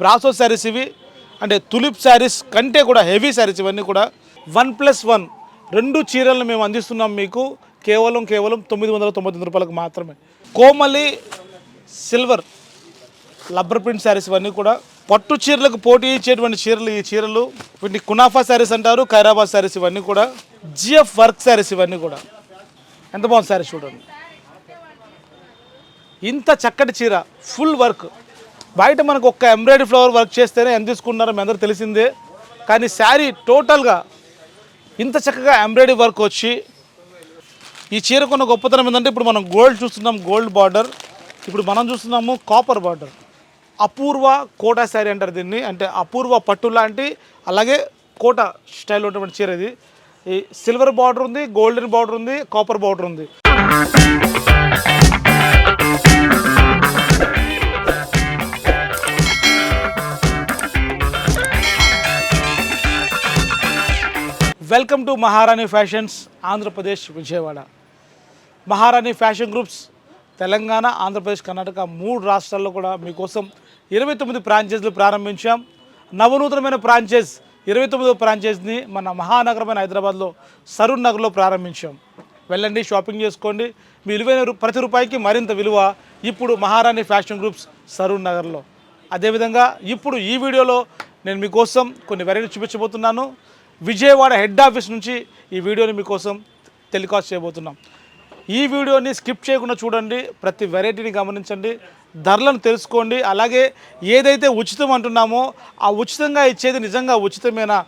Brasso saris ఇవి. అంటే tulip saris కంటే కూడా హెవీ శారీస్ ఇవన్నీ కూడా. One plus one. రెండు చీరలను మేము అందిస్తున్నాం మీకు. కేవలం కేవలం తొమ్మిది వందల తొంభై తొమ్మిది రూపాయలకు మాత్రమే. Komali silver rubber print saris ఇవన్నీ కూడా. పట్టు చీరలకు పోటీ ఇచ్చేటువంటి చీరలు ఈ చీరలు. వీటిని కునాఫా శారీస్ అంటారు ఖైరాబాద్ శారీస్ ఇవన్నీ కూడా. జిఎఫ్ వర్క్ శారీస్ ఇవన్నీ కూడా. ఎంత బాగుంది శారీస్ చూడండి. ఇంత చక్కటి చీర ఫుల్ వర్క్. బయట మనకు ఒక్క ఎంబ్రాయిడరీ ఫ్లవర్ వర్క్ చేస్తేనే ఎంత తీసుకున్నారో మీ అందరూ తెలిసిందే. కానీ శారీ టోటల్గా ఇంత చక్కగా ఎంబ్రాయిడరీ వర్క్ వచ్చి ఈ చీర కొన్న గొప్పతనం ఏంటంటే ఇప్పుడు మనం గోల్డ్ చూస్తున్నాం గోల్డ్ బార్డర్ ఇప్పుడు మనం చూస్తున్నాము కాపర్ బార్డర్ అపూర్వ కోటా శారీ అంటారు దీన్ని. అంటే అపూర్వ పట్టు లాంటి అలాగే కోట స్టైల్ ఉన్నటువంటి చీర ఇది. ఈ సిల్వర్ బార్డర్ ఉంది గోల్డెన్ బార్డర్ ఉంది కాపర్ బార్డర్ ఉంది. Welcome to Maharani fashions Andhra Pradesh Vijayawada Maharani fashion groups Telangana Andhra Pradesh Karnataka మూడు రాష్ట్రాల్లో కూడా మీకోసం ఇరవై తొమ్మిది ఫ్రాంచైజీలు ప్రారంభించాం. నవనూతనమైన ఫ్రాంచైజ్ ఇరవై తొమ్మిదో ఫ్రాంచైజ్ని మన మహానగరమైన హైదరాబాద్లో సరూర్ నగర్లో ప్రారంభించాం. వెళ్ళండి షాపింగ్ చేసుకోండి. మీ విలువైన రూ- ప్రతి రూపాయికి మరింత విలువ ఇప్పుడు మహారాణి ఫ్యాషన్ గ్రూప్స్ సరూర్ నగర్లో. అదేవిధంగా ఇప్పుడు ఈ వీడియోలో నేను మీకోసం కొన్ని వెరైటీ చూపించబోతున్నాను. విజయవాడ హెడ్ ఆఫీస్ నుంచి ఈ వీడియోని మీకోసం టెలికాస్ట్ చేయబోతున్నాం. ఈ వీడియోని స్కిప్ చేయకుండా చూడండి ప్రతి వెరైటీని గమనించండి ధరలను తెలుసుకోండి అలాగే ఏదైతే ఉచితం అంటున్నామో ఆ ఉచితంగా ఇచ్చేది నిజంగా ఉచితమేనా?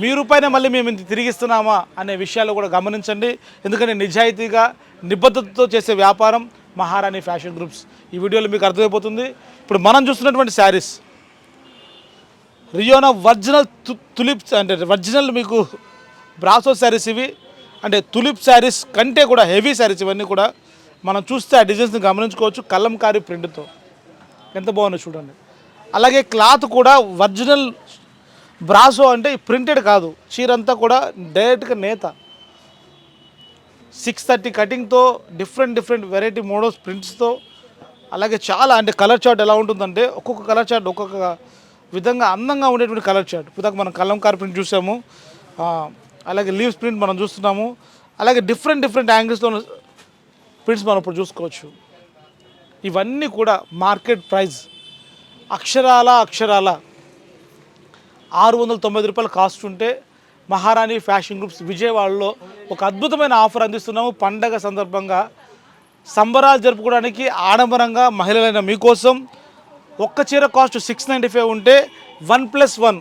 మీ పైన మళ్ళీ మేము ఇంత తిరిగిస్తున్నామా అనే విషయాలు కూడా గమనించండి. ఎందుకంటే నిజాయితీగా నిబద్ధతతో చేసే వ్యాపారం మహారాణి ఫ్యాషన్ గ్రూప్స్. ఈ వీడియోలో మీకు అర్థమైపోతుంది. ఇప్పుడు మనం చూస్తున్నటువంటి శారీస్. రియోనా ఒరిజినల్ తు- తులిప్ అంటే ఒరిజినల్ మీకు బ్రాసో శారీస్ ఇవి. అంటే తులిప్ శారీస్ కంటే కూడా హెవీ శారీస్ ఇవన్నీ కూడా మనం చూస్తే ఆ డిజైన్స్ని గమనించుకోవచ్చు కలంకారీ ప్రింట్తో ఎంత బాగుందో చూడండి. అలాగే క్లాత్ కూడా ఒరిజినల్ బ్రాసో అంటే ప్రింటెడ్ కాదు. చీర అంతా కూడా డైరెక్ట్గా నేత. సిక్స్ థర్టీ కటింగ్తో డిఫరెంట్ డిఫరెంట్ వెరైటీ మోడల్స్ ప్రింట్స్తో అలాగే చాలా అంటే కలర్ చార్ట్ ఎలా ఉంటుందంటే ఒక్కొక్క కలర్ చార్ట్ ఒక్కొక్క విధంగా అందంగా ఉండేటువంటి కలర్ చార్ట్. ఇప్పుడు మనం కలంకార్ ప్రింట్ చూసాము. అలాగే లీవ్స్ ప్రింట్ మనం చూస్తున్నాము. అలాగే డిఫరెంట్ డిఫరెంట్ యాంగిల్స్లో ప్రింట్స్ మనం ఇప్పుడు చూసుకోవచ్చు. ఇవన్నీ కూడా మార్కెట్ ప్రైస్. అక్షరాల అక్షరాల. ఆరు వందల తొంభై రూపాయలు కాస్ట్ ఉంటే మహారాణి ఫ్యాషన్ గ్రూప్స్ విజయవాడలో ఒక అద్భుతమైన ఆఫర్ అందిస్తున్నాము. పండగ సందర్భంగా సంబరాలు జరుపుకోవడానికి ఆడంబరంగా మహిళలైన మీకోసం ఒక్క చీర కాస్ట్ సిక్స్ నైంటీ ఫైవ్ ఉంటే వన్ ప్లస్ వన్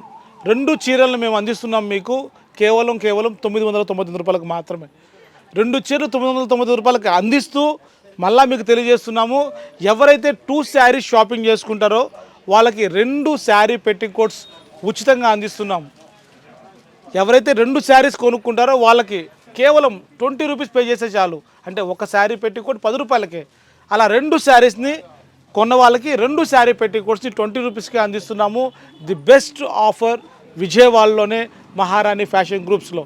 రెండు చీరలను మేము అందిస్తున్నాం మీకు. కేవలం కేవలం తొమ్మిది వందల తొంభై తొమ్మిది రూపాయలకు మాత్రమే. రెండు చీరలు తొమ్మిది వందల తొంభై తొమ్మిది రూపాయలకి అందిస్తూ మళ్ళీ మీకు తెలియజేస్తున్నాము. ఎవరైతే టూ శారీస్ షాపింగ్ చేసుకుంటారో వాళ్ళకి రెండు శారీ పెట్టికోట్స్ ఉచితంగా అందిస్తున్నాము ఎవరైతే రెండు శారీస్ కొనుక్కుంటారో వాళ్ళకి కేవలం ట్వంటీ రూపీస్ పే చేస్తే చాలు. అంటే ఒక శారీ పెట్టి కోట్ పది రూపాయలకే. అలా రెండు శారీస్ని కొన్న వాళ్ళకి రెండు శారీ పెట్టికోట్స్ని ట్వంటీ రూపీస్కి అందిస్తున్నాము. ది బెస్ట్ ఆఫర్ విజయవాడలోనే మహారాణి ఫ్యాషన్ గ్రూప్స్లో.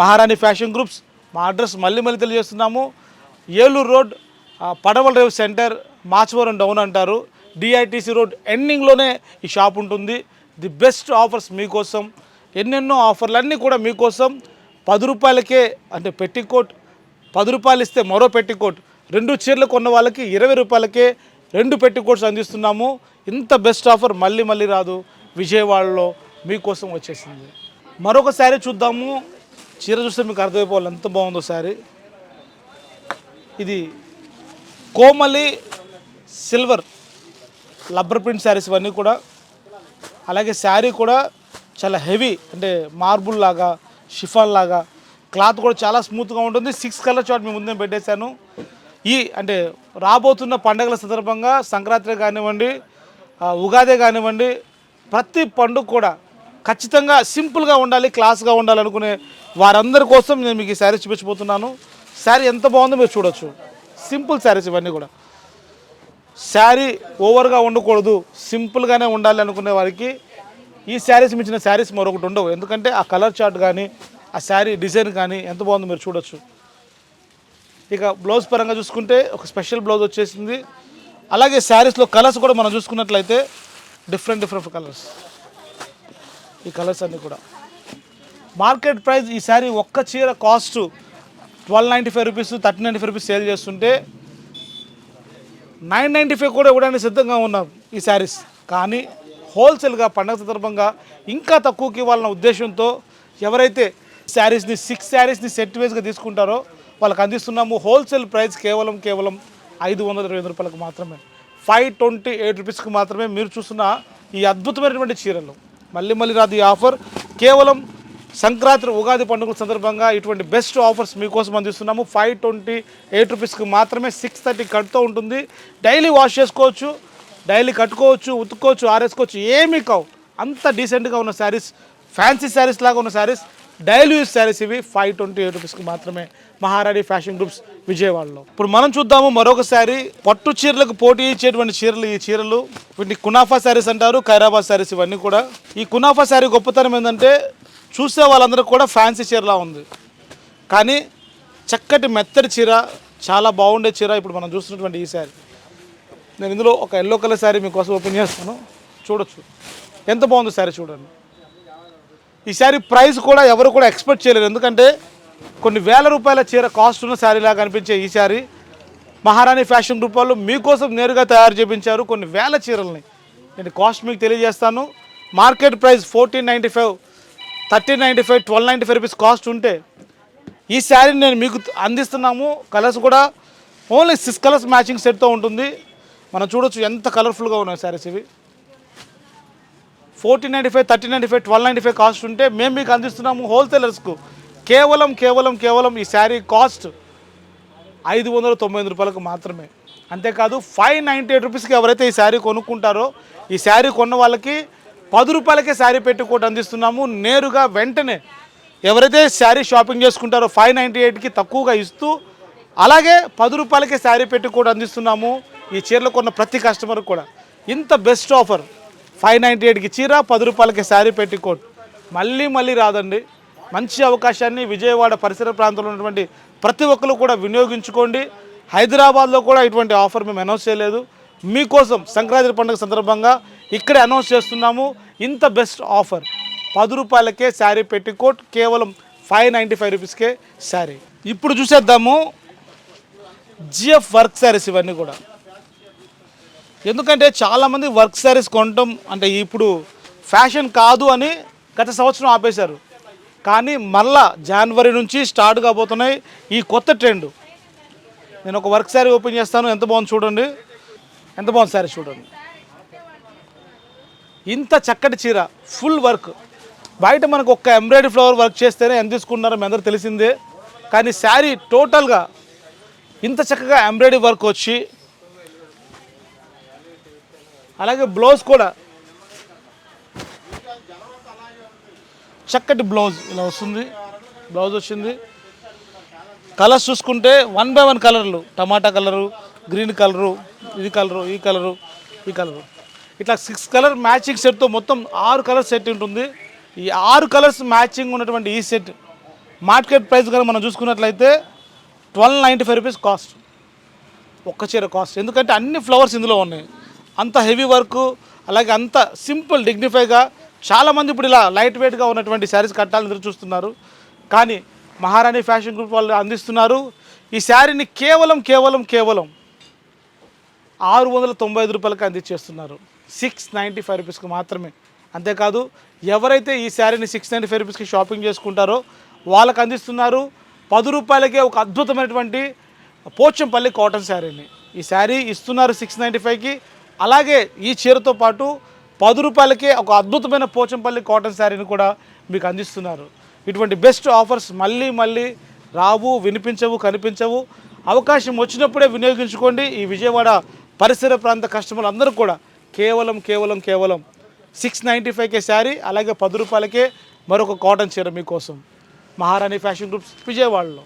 మహారాణి ఫ్యాషన్ గ్రూప్స్ మా అడ్రస్ మళ్ళీ మళ్ళీ తెలియజేస్తున్నాము. ఏలూరు రోడ్ పడవల రేవ్ సెంటర్ మాచవరం డౌన్ అంటారు. డిఐటీసీ రోడ్ ఎండింగ్లోనే ఈ షాప్ ఉంటుంది. ది బెస్ట్ ఆఫర్స్ మీకోసం ఎన్నెన్నో ఆఫర్లు అన్నీ కూడా మీకోసం పది రూపాయలకే అంటే పెట్టికోట్ పది రూపాయలు ఇస్తే మరో పెట్టికోట్ రెండు చీరలు కొన్న వాళ్ళకి ఇరవై రూపాయలకే రెండు పెట్టి కోట్స్ అందిస్తున్నాము. ఇంత బెస్ట్ ఆఫర్ మళ్ళీ మళ్ళీ రాదు. విజయవాడలో మీకోసం వచ్చేసింది. మరొక శారీ చూద్దాము. చీర చూస్తే మీకు అర్థమైపోవాలి. ఎంత బాగుందో శారీ. ఇది Komali silver rubber print sarees ఇవన్నీ కూడా. అలాగే శారీ కూడా చాలా హెవీ అంటే మార్బుల్ లాగా షిఫాన్ లాగా. క్లాత్ కూడా చాలా స్మూత్గా ఉంటుంది. సిక్స్ కలర్ చార్ట్ మీ ముందే పెట్టేశాను. ఈ అంటే రాబోతున్న పండుగల సందర్భంగా సంక్రాంతి కానివ్వండి ఉగాది కానివ్వండి ప్రతి పండుగ కూడా ఖచ్చితంగా సింపుల్గా ఉండాలి క్లాస్గా ఉండాలనుకునే వారందరి కోసం నేను మీకు ఈ శారీ చూపించబోతున్నాను. శారీ ఎంత బాగుందో మీరు చూడొచ్చు. సింపుల్ శారీస్ ఇవన్నీ కూడా. శారీ ఓవర్గా ఉండకూడదు సింపుల్గానే ఉండాలి అనుకునే వారికి ఈ శారీస్ మించిన శారీస్ మరొకటి ఉండవు. ఎందుకంటే ఆ కలర్ చార్ట్ కానీ ఆ శారీ డిజైన్ కానీ ఎంత బాగుందో మీరు చూడొచ్చు. ఇక బ్లౌజ్ పరంగా చూసుకుంటే ఒక స్పెషల్ బ్లౌజ్ వచ్చేసింది. అలాగే శారీస్లో కలర్స్ కూడా మనం చూసుకున్నట్లయితే డిఫరెంట్ డిఫరెంట్ కలర్స్. ఈ కలర్స్ అన్నీ కూడా. మార్కెట్ ప్రైస్ ఈ శారీ ఒక్క చీర cost twelve ninety five rupees thirteen ninety five rupees sale చేస్తుంటే నైన్ నైంటీ ఫైవ్ కూడా ఇవ్వడానికి సిద్ధంగా ఉన్నాం ఈ శారీస్. కానీ హోల్సేల్గా పండగ సందర్భంగా ఇంకా తక్కువకి ఇవ్వాలన్న ఉద్దేశంతో ఎవరైతే శారీస్ని సిక్స్ శారీస్ని సెట్ వేస్గా తీసుకుంటారో వాళ్ళకి అందిస్తున్నాము హోల్సేల్ ప్రైస్ కేవలం కేవలం ఐదు వందల ఇరవై రూపాయలకు మాత్రమే. ఫైవ్ ట్వంటీ ఎయిట్ రూపీస్కి మాత్రమే మీరు చూస్తున్న ఈ అద్భుతమైనటువంటి చీరలు. మళ్ళీ మళ్ళీ రాదు ఈ ఆఫర్. కేవలం సంక్రాంతి ఉగాది పండుగల సందర్భంగా ఇటువంటి బెస్ట్ ఆఫర్స్ మీకోసం అందిస్తున్నాము. ఫైవ్ ట్వంటీ ఎయిట్ రూపీస్కి మాత్రమే సిక్స్ థర్టీ కట్తో ఉంటుంది. డైలీ వాష్ చేసుకోవచ్చు డైలీ కట్టుకోవచ్చు ఉతుక్కోవచ్చు ఆరేసుకోవచ్చు ఏమీ కావు. అంత డీసెంట్గా ఉన్న శారీస్ ఫ్యాన్సీ శారీస్ లాగా ఉన్న శారీస్ డైల్యూస్ శారీస్ ఇవి ఫైవ్ ట్వంటీ ఎయిట్ రూపీస్కి మాత్రమే మహారాణి ఫ్యాషన్ గ్రూప్స్ విజయవాడలో. ఇప్పుడు మనం చూద్దాము మరొక శారీ పట్టు చీరలకు పోటీ ఇచ్చేటువంటి చీరలు ఈ చీరలు. వీటిని కునాఫా శారీస్ అంటారు ఖైరాబాద్ శారీస్ ఇవన్నీ కూడా. ఈ కునాఫా శారీ గొప్పతనం ఏంటంటే చూసే వాళ్ళందరూ కూడా ఫ్యాన్సీ చీరలా ఉంది. కానీ చక్కటి మెత్తటి చీర చాలా బాగుండే చీర ఇప్పుడు మనం చూస్తున్నటువంటి ఈ శారీ. నేను ఇందులో ఒక ఎల్లో కలర్ శారీ మీకోసం ఓపెన్ చేస్తాను. చూడొచ్చు. ఎంత బాగుందో శారీ చూడండి. ఈ శారీ ప్రైస్ కూడా ఎవరు కూడా ఎక్స్పెక్ట్ చేయలేరు. ఎందుకంటే కొన్ని వేల రూపాయల చీర కాస్ట్ ఉన్న శారీలాగా అనిపించే కనిపించే ఈ శారీ మహారాణి ఫ్యాషన్ గ్రూప్ వాళ్ళు మీకోసం నేరుగా తయారు చేయించారు కొన్ని వేల చీరల్ని. నేను కాస్ట్ మీకు తెలియజేస్తాను. Market price fourteen ninety five thirteen ninety five twelve ninety five rupees cost ఉంటే ఈ శారీని నేను మీకు అందిస్తున్నాము. కలర్స్ కూడా ఓన్లీ సిక్స్ కలర్స్ మ్యాచింగ్ సెట్తో ఉంటుంది. మనం చూడొచ్చు ఎంత కలర్ఫుల్గా ఉన్నాయి శారీస్ ఇవి. Fourteen ninety five thirty ninety five twelve ninety five cost ఉంటే మేము మీకు అందిస్తున్నాము హోల్సేలర్స్కు కేవలం కేవలం కేవలం ఈ శారీ కాస్ట్ ఐదు వందల తొంభై ఎనిమిది రూపాయలకు మాత్రమే. అంతేకాదు ఫైవ్ నైంటీ ఎయిట్ రూపీస్కి ఎవరైతే ఈ శారీ కొనుక్కుంటారో ఈ శారీ కొన్న వాళ్ళకి పది రూపాయలకే శారీ పెట్టుకోటి అందిస్తున్నాము. నేరుగా వెంటనే ఎవరైతే శారీ షాపింగ్ చేసుకుంటారో ఫైవ్ నైంటీ ఎయిట్కి తక్కువగా ఇస్తూ అలాగే పది రూపాయలకే శారీ పెట్టుకోటి అందిస్తున్నాము ఈ చీరలు కొన్న ప్రతి కస్టమర్ కూడా. ఇంత బెస్ట్ ఆఫర్ ఫైవ్ నైంటీ ఎయిట్కి చీర పది రూపాయలకి శారీ పెట్టుకోట్ మళ్ళీ మళ్ళీ రాదండి. మంచి అవకాశాన్ని విజయవాడ పరిసర ప్రాంతంలో ఉన్నటువంటి ప్రతి ఒక్కరు కూడా వినియోగించుకోండి. హైదరాబాద్లో కూడా ఇటువంటి ఆఫర్ మేము అనౌన్స్ చేయలేదు. మీకోసం సంక్రాంతి పండుగ సందర్భంగా ఇక్కడే అనౌన్స్ చేస్తున్నాము. ఇంత బెస్ట్ ఆఫర్. పది రూపాయలకే శారీ పెట్టికోట్ కేవలం ఫైవ్ నైంటీ ఫైవ్ రూపీస్కే శారీ. ఇప్పుడు చూసేద్దాము. జిఎఫ్ వర్క్ శారీస్ ఇవన్నీ కూడా. ఎందుకంటే చాలామంది వర్క్ శారీస్ కొనటం అంటే ఇప్పుడు ఫ్యాషన్ కాదు అని గత సంవత్సరం ఆపేశారు. కానీ మళ్ళా జనవరి నుంచి స్టార్ట్ కాబోతున్నాయి ఈ కొత్త ట్రెండ్ నేను ఒక వర్క్ శారీ ఓపెన్ చేస్తాను. ఎంత బాగుంది చూడండి. ఎంత బాగుంది శారీ చూడండి. ఇంత చక్కటి చీర ఫుల్ వర్క్ బయట మనకు ఒక్క ఎంబ్రాయిడరీ ఫ్లవర్ వర్క్ చేస్తేనే ఎంత తీసుకున్నారో మీ అందరూ తెలిసిందే. కానీ శారీ టోటల్గా ఇంత చక్కగా ఎంబ్రాయిడరీ వర్క్ వచ్చి అలాగే బ్లౌజ్ కూడా. చక్కటి బ్లౌజ్ ఇలా వస్తుంది. బ్లౌజ్ వచ్చింది. కలర్స్ చూసుకుంటే వన్ బై వన్ కలర్లు. టమాటా కలరు గ్రీన్ కలరు ఇది కలరు ఈ కలరు ఈ కలరు. ఇట్లా సిక్స్ కలర్ మ్యాచింగ్ సెట్తో మొత్తం ఆరు కలర్ సెట్ ఉంటుంది. ఈ ఆరు కలర్స్ మ్యాచింగ్ ఉన్నటువంటి ఈ సెట్ మార్కెట్ ప్రైస్ కనుక మనం చూసుకున్నట్లయితే twelve ninety five rupees cost ఒక్క చీర కాస్ట్ ఎందుకంటే అన్ని ఫ్లవర్స్ ఇందులో ఉన్నాయి. అంత హెవీ వర్క్ అలాగే అంత సింపుల్ డిగ్నిఫైగా చాలామంది ఇప్పుడు ఇలా లైట్ వెయిట్గా ఉన్నటువంటి శారీస్ కట్టాలని ఎదురు చూస్తున్నారు. కానీ మహారాణి ఫ్యాషన్ గ్రూప్ వాళ్ళు అందిస్తున్నారు ఈ శారీని కేవలం కేవలం కేవలం ఆరు వందల తొంభై ఐదు రూపాయలకి అందించేస్తున్నారు. సిక్స్ నైంటీ ఫైవ్ రూపీస్కి మాత్రమే. అంతేకాదు ఎవరైతే ఈ శారీని సిక్స్ నైంటీ ఫైవ్ రూపీస్కి షాపింగ్ చేసుకుంటారో వాళ్ళకి అందిస్తున్నారు పది రూపాయలకే ఒక అద్భుతమైనటువంటి పోచంపల్లి కాటన్ శారీని. ఈ శారీ ఇస్తున్నారు సిక్స్ నైంటీ ఫైవ్కి అలాగే ఈ చీరతో పాటు పది రూపాయలకే ఒక అద్భుతమైన పోచంపల్లి కాటన్ శారీని కూడా మీకు అందిస్తున్నారు. ఇటువంటి బెస్ట్ ఆఫర్స్ మళ్ళీ మళ్ళీ రావు వినిపించవు కనిపించవు. అవకాశం వచ్చినప్పుడే వినియోగించుకోండి. ఈ విజయవాడ పరిసర ప్రాంత కస్టమర్లు అందరూ కూడా కేవలం కేవలం కేవలం సిక్స్ నైంటీ ఫైవ్కే శారీ అలాగే పది రూపాయలకే మరొక కాటన్ చీర మీకోసం. మహారాణి ఫ్యాషన్ గ్రూప్స్ విజయవాడలో.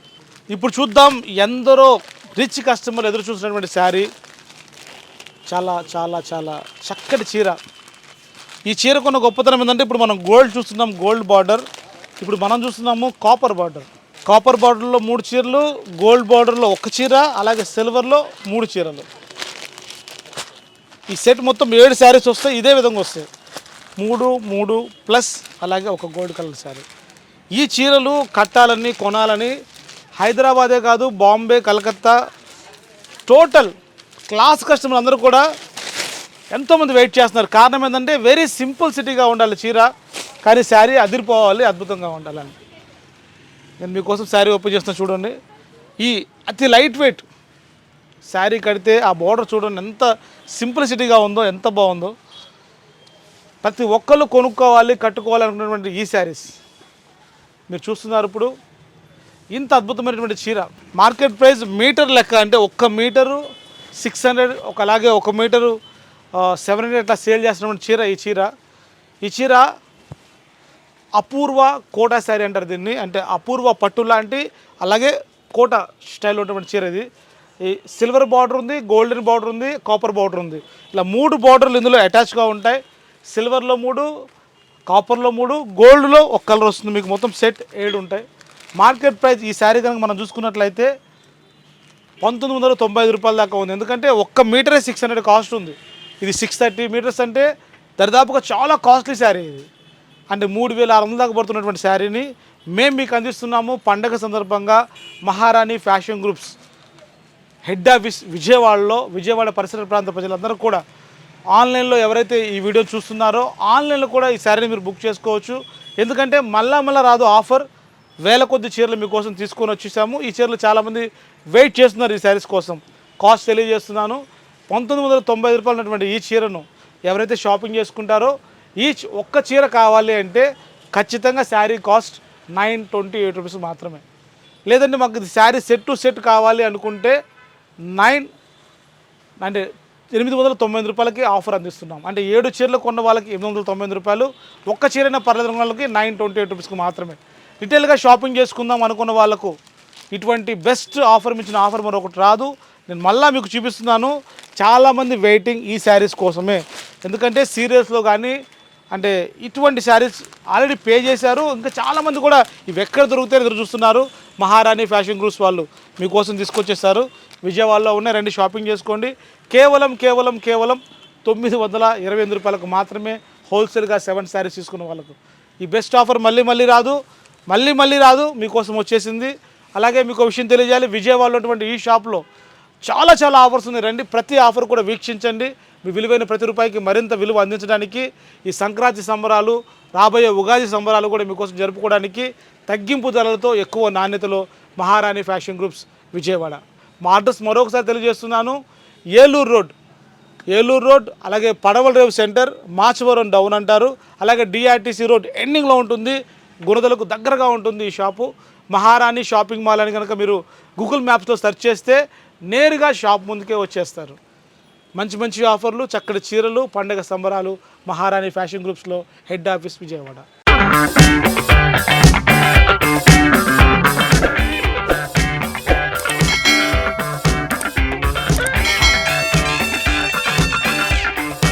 ఇప్పుడు చూద్దాం ఎందరో రిచ్ కస్టమర్లు ఎదురు చూసినటువంటి శారీ. చాలా చాలా చాలా చక్కటి చీర. ఈ చీరకున్న గొప్పతనం ఏంటంటే ఇప్పుడు మనం గోల్డ్ చూస్తున్నాం గోల్డ్ బార్డర్ ఇప్పుడు మనం చూస్తున్నాము కాపర్ బార్డర్ కాపర్ బార్డర్లో మూడు చీరలు గోల్డ్ బార్డర్లో ఒక చీర అలాగే సిల్వర్లో మూడు చీరలు. ఈ సెట్ మొత్తం ఏడు శారీస్ వస్తాయి ఇదే విధంగా వస్తాయి. మూడు మూడు ప్లస్ అలాగే ఒక గోల్డ్ కలర్ శారీ ఈ చీరలు కట్టాలని కొనాలని హైదరాబాదే కాదు Bombay Calcutta total class customer అందరూ కూడా ఎంతోమంది వెయిట్ చేస్తున్నారు. కారణం ఏంటంటే వెరీ సింపుల్ సిటీగా ఉండాలి చీర కానీ శారీ అదిరిపోవాలి అద్భుతంగా ఉండాలని. నేను మీకోసం శారీ ఓపెన్ చేస్తున్నా చూడండి. ఈ అతి లైట్ వెయిట్ శారీ కడితే ఆ బోర్డర్ చూడండి ఎంత సింప్లిసిటీగా ఉందో ఎంత బాగుందో. ప్రతి ఒక్కళ్ళు కొనుక్కోవాలి కట్టుకోవాలి అనుకున్నటువంటి ఈ శారీస్. మీరు చూస్తున్నారు ఇప్పుడు ఇంత అద్భుతమైనటువంటి చీర. మార్కెట్ ప్రైస్ మీటర్ లెక్క అంటే ఒక్క మీటరు సిక్స్ హండ్రెడ్ ఒక అలాగే ఒక మీటరు సెవెన్ హండ్రెడ్ అట్లా సేల్ చేస్తున్నటువంటి చీర ఈ చీర. ఈ చీర అపూర్వ కోట శారీ అంటారు దీన్ని. అంటే అపూర్వ పట్టు లాంటి అలాగే కోట స్టైల్ ఉన్నటువంటి చీర ఇది. ఈ సిల్వర్ బార్డర్ ఉంది గోల్డెన్ బార్డర్ ఉంది కాపర్ బార్డర్ ఉంది. ఇలా మూడు బార్డర్లు ఇందులో అటాచ్గా ఉంటాయి. సిల్వర్లో మూడు కాపర్లో మూడు గోల్డ్లో ఒక కలర్ వస్తుంది. మీకు మొత్తం సెట్ ఏడు ఉంటాయి. మార్కెట్ ప్రైస్ ఈ శారీ కనుక మనం చూసుకున్నట్లయితే పంతొమ్మిది వందల తొంభై ఐదు రూపాయల దాకా ఉంది. ఎందుకంటే ఒక్క మీటరే సిక్స్ హండ్రెడ్ కాస్ట్ ఉంది. ఇది సిక్స్ థర్టీ మీటర్స్ అంటే దరిదాపుగా చాలా కాస్ట్లీ శారీ ఇది. అంటే మూడు వేల ఆరు వందల దాకా పడుతున్నటువంటి శారీని మేము మీకు అందిస్తున్నాము. పండగ సందర్భంగా మహారాణి ఫ్యాషన్ గ్రూప్స్ హెడ్ ఆఫీస్ విజయవాడలో విజయవాడ పరిసర ప్రాంత ప్రజలందరూ కూడా ఆన్లైన్లో ఎవరైతే ఈ వీడియో చూస్తున్నారో ఆన్లైన్లో కూడా ఈ శారీని మీరు బుక్ చేసుకోవచ్చు. ఎందుకంటే మళ్ళా మళ్ళీ రాదు ఆఫర్. వేల కొద్ది చీరలు మీకోసం తీసుకొని వచ్చేసాము. ఈ చీరలు చాలామంది వెయిట్ చేస్తున్నారు ఈ శారీస్ కోసం. కాస్ట్ తెలియజేస్తున్నాను. పంతొమ్మిది వందల తొంభై ఐదు రూపాయలు ఉన్నటువంటి ఈ చీరను ఎవరైతే షాపింగ్ చేసుకుంటారో ఈ ఒక్క చీర కావాలి అంటే ఖచ్చితంగా saree cost nine twenty eight rupees మాత్రమే. లేదంటే మాకు ఇది శారీ సెట్ టు సెట్ కావాలి అనుకుంటే నైన్ అంటే ఎనిమిది వందల తొంభై రూపాయలకి ఆఫర్ అందిస్తున్నాం. అంటే ఏడు చీరలు కొన్న వాళ్ళకి ఎనిమిది వందల తొంభై రూపాయలు. ఒక్క చీరైనా పర్లేదు వాళ్ళకి నైన్ ట్వంటీ ఎయిట్ రూపీస్కి మాత్రమే. రిటైల్గా షాపింగ్ చేసుకుందాం అనుకున్న వాళ్ళకు ఇటువంటి బెస్ట్ ఆఫర్ మించిన ఆఫర్ మరొకటి రాదు. నేను మళ్ళీ మీకు చూపిస్తున్నాను. చాలామంది వెయిటింగ్ ఈ శారీస్ కోసమే. ఎందుకంటే సీరియల్స్లో కానీ అంటే ఇటువంటి శారీస్ ఆల్రెడీ పే చేశారు. ఇంకా చాలామంది కూడా ఇవి ఎక్కడ దొరుకుతాయో ఎదురు చూస్తున్నారు. మహారాణి ఫ్యాషన్ గ్రూప్స్ వాళ్ళు మీకోసం తీసుకొచ్చేస్తారు విజయవాడలో ఉన్న రండి షాపింగ్ చేసుకోండి. కేవలం కేవలం కేవలం తొమ్మిది వందల ఇరవై ఎనిమిది రూపాయలకు మాత్రమే హోల్సేల్గా సెవెన్ శారీస్ తీసుకున్న వాళ్ళకు. ఈ బెస్ట్ ఆఫర్ మళ్ళీ మళ్ళీ రాదు. మళ్ళీ మళ్ళీ రాదు. మీకోసం వచ్చేసింది. అలాగే మీకు విషయం తెలియజేయాలి. విజయవాడలో ఉన్నటువంటి ఈ షాప్లో చాలా చాలా ఆఫర్స్ ఉన్నాయి. రండి ప్రతి ఆఫర్ కూడా వీక్షించండి. మీ విలువైన ప్రతి రూపాయికి మరింత విలువ అందించడానికి ఈ సంక్రాంతి సంబరాలు రాబోయే ఉగాది సంబరాలు కూడా మీకోసం జరుపుకోవడానికి తగ్గింపు ధరలతో ఎక్కువ నాణ్యతలో మహారాణి ఫ్యాషన్ గ్రూప్స్ విజయవాడ. మా అడ్రస్ మరొకసారి తెలియజేస్తున్నాను. ఏలూరు రోడ్. ఏలూరు రోడ్ అలాగే పడవల రేవు సెంటర్ మాచవరం డౌన్ అంటారు. అలాగే డిఆర్టీసీ రోడ్ ఎండింగ్లో ఉంటుంది. గుణదలకు దగ్గరగా ఉంటుంది ఈ షాపు. మహారాణి షాపింగ్ మాల్ అని కనుక మీరు గూగుల్ మ్యాప్స్లో సెర్చ్ చేస్తే నేరుగా షాప్ ముందుకే వచ్చేస్తారు. మంచి మంచి ఆఫర్లు చక్కటి చీరలు పండగ సంబరాలు మహారాణి ఫ్యాషన్ గ్రూప్స్లో హెడ్ ఆఫీస్ విజయవాడ.